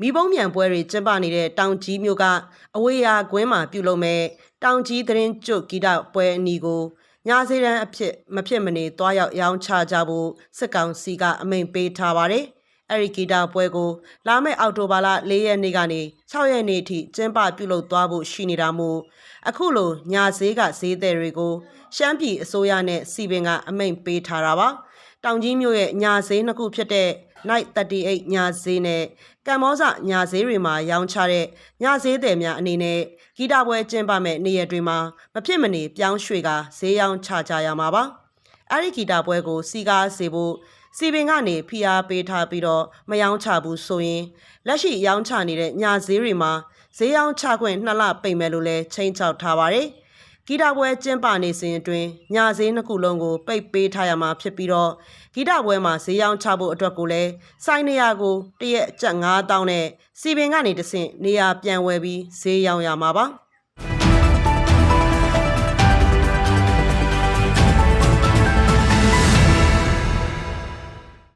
မိဘုံမြန်ပွဲတွေကျင်းပနေတဲ့တောင်ကြီးမြို့ကအဝေးရာကွင်းမှာပြုလုပ်မဲ့တောင်ကြီးသတင်းကျွတ်ဂီတပွဲအနီကိုညာစေရန်အဖြစ်မဖြစ်မနေတွားရောက်ရောင်းချကြဖို့စစ်ကောင်စီကအမိန့်ပေးထားပါတယ်။အဲဒီဂီတပွဲကို လာမယ့်အောက်တိုဘာလ၄ရက်နေ့ကနေ6ရက်နေ့အထိကျင်းပပြုလုပ်သွားဖို့ရှိနေတာမို့အခုလိုညာဈေးကဈေးသည်တွေကိုရှမ်းပြည်အစိုးရနဲ့စီပင်ကအမိန့်ပေးထားတာပါ။တောင်ကြီးမြို့ရဲ့ညာဈေးနှစ်ခုဖြစ်တဲ့ Night 38ညာဈေးနဲ့ကမ္ဘောဇညာဈေးတွေမှာရောင်းချတဲ့ညာဈေးသည်များအနေနဲ့ဂီတပွဲကျင်းပမဲ့နေ့ရက်တွေမှာမဖြစ်မနေပြောင်းရွှေ့ကဈေးရောင်းချကြရမှာပါ။အဲဒီဂီတပွဲကို စီကားစေဖို့စီပင်ကနေဖိအားပေးထားပြီးတော့မယောင်းချဘူးဆိုရင်လက်ရှိရောင်းချနေတဲ့ညာဈေးတွေမှာဈေးရောင်းချခွင့်နှစ်လပိတ်မယ်လို့လည်းချိန်ချောက်ထားပါတယ်။ ဂီတပွဲကျင်းပနေစဉ်အတွင်းညာဈေးနှစ်ခုလုံးကိုပိတ်ပေးထားရမှာဖြစ်ပြီးတော့ဂီတပွဲမှာဈေးရောင်းချဖို့အတွက်ကိုလည်းစိုင်းနေရကိုတရက်အကျပ်9000နဲ့စီပင်ကနေတဆင့်နေရာပြန်ဝယ်ပြီးဈေးရောင်းရမှာပါ။